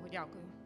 Богу. Дякую.